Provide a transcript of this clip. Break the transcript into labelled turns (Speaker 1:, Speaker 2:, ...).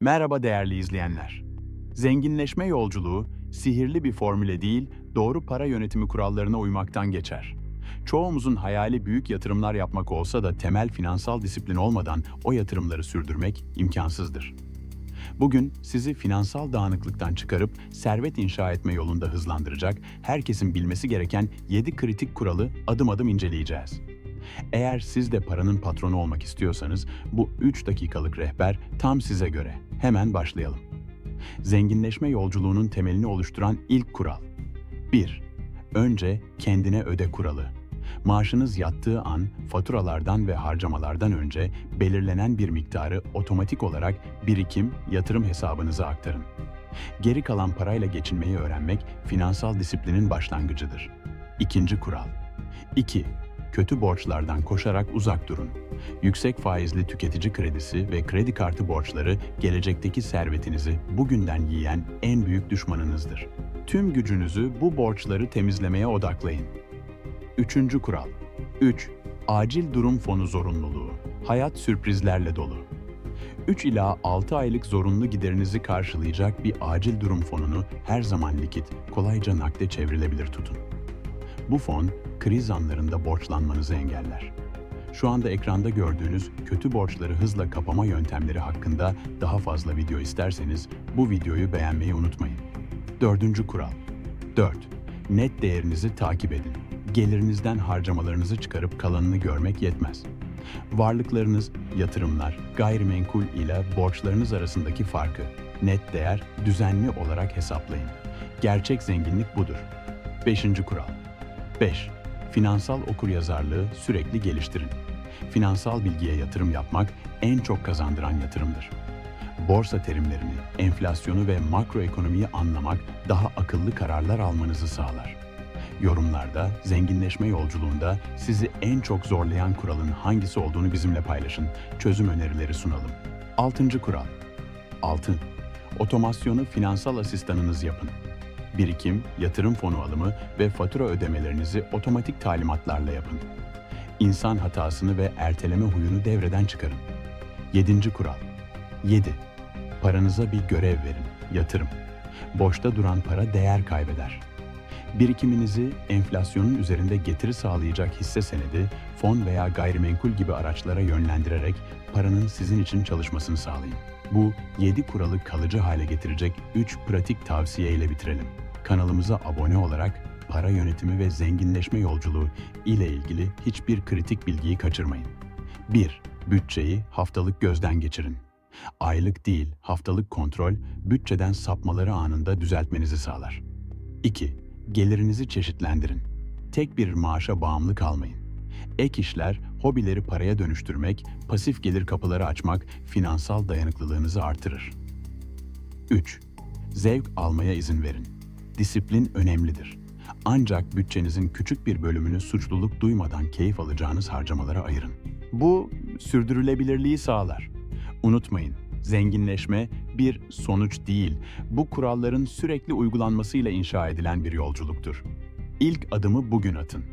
Speaker 1: Merhaba değerli izleyenler. Zenginleşme yolculuğu sihirli bir formüle değil, doğru para yönetimi kurallarına uymaktan geçer. Çoğumuzun hayali büyük yatırımlar yapmak olsa da temel finansal disiplin olmadan o yatırımları sürdürmek imkansızdır. Bugün sizi finansal dağınıklıktan çıkarıp servet inşa etme yolunda hızlandıracak, herkesin bilmesi gereken 7 kritik kuralı adım adım inceleyeceğiz. Eğer siz de paranın patronu olmak istiyorsanız bu 3 dakikalık rehber tam size göre. Hemen başlayalım. Zenginleşme yolculuğunun temelini oluşturan ilk kural. 1. Önce kendine öde kuralı. Maaşınız yattığı an faturalardan ve harcamalardan önce belirlenen bir miktarı otomatik olarak birikim, yatırım hesabınıza aktarın. Geri kalan parayla geçinmeyi öğrenmek finansal disiplinin başlangıcıdır. İkinci kural. 2. Kötü borçlardan koşarak uzak durun. Yüksek faizli tüketici kredisi ve kredi kartı borçları gelecekteki servetinizi bugünden yiyen en büyük düşmanınızdır. Tüm gücünüzü bu borçları temizlemeye odaklayın. Üçüncü kural. 3. Acil durum fonu zorunluluğu. Hayat sürprizlerle dolu. 3 ila 6 aylık zorunlu giderinizi karşılayacak bir acil durum fonunu her zaman likit, kolayca nakde çevrilebilir tutun. Bu fon, kriz anlarında borçlanmanızı engeller. Şu anda ekranda gördüğünüz kötü borçları hızla kapama yöntemleri hakkında daha fazla video isterseniz bu videoyu beğenmeyi unutmayın. Dördüncü kural. 4. Net değerinizi takip edin. Gelirinizden harcamalarınızı çıkarıp kalanını görmek yetmez. Varlıklarınız, yatırımlar, gayrimenkul ile borçlarınız arasındaki farkı, net değer, düzenli olarak hesaplayın. Gerçek zenginlik budur. 5. kural. 5. Finansal okuryazarlığı sürekli geliştirin. Finansal bilgiye yatırım yapmak en çok kazandıran yatırımdır. Borsa terimlerini, enflasyonu ve makroekonomiyi anlamak daha akıllı kararlar almanızı sağlar. Yorumlarda zenginleşme yolculuğunda sizi en çok zorlayan kuralın hangisi olduğunu bizimle paylaşın. Çözüm önerileri sunalım. 6. kural. 6. Otomasyonu finansal asistanınız yapın. Birikim, yatırım fonu alımı ve fatura ödemelerinizi otomatik talimatlarla yapın. İnsan hatasını ve erteleme huyunu devreden çıkarın. 7. kural. 7. Paranıza bir görev verin, yatırım. Boşta duran para değer kaybeder. Birikiminizi enflasyonun üzerinde getiri sağlayacak hisse senedi, fon veya gayrimenkul gibi araçlara yönlendirerek paranın sizin için çalışmasını sağlayın. Bu 7 kuralı kalıcı hale getirecek 3 pratik tavsiye ile bitirelim. Kanalımıza abone olarak para yönetimi ve zenginleşme yolculuğu ile ilgili hiçbir kritik bilgiyi kaçırmayın. 1. Bütçeyi haftalık gözden geçirin. Aylık değil, haftalık kontrol, bütçeden sapmaları anında düzeltmenizi sağlar. 2. Gelirinizi çeşitlendirin. Tek bir maaşa bağımlı kalmayın. Ek işler, hobileri paraya dönüştürmek, pasif gelir kapıları açmak finansal dayanıklılığınızı artırır. 3. Zevk almaya izin verin. Disiplin önemlidir. Ancak bütçenizin küçük bir bölümünü suçluluk duymadan keyif alacağınız harcamalara ayırın. Bu sürdürülebilirliği sağlar. Unutmayın, zenginleşme bir sonuç değil, bu kuralların sürekli uygulanmasıyla inşa edilen bir yolculuktur. İlk adımı bugün atın.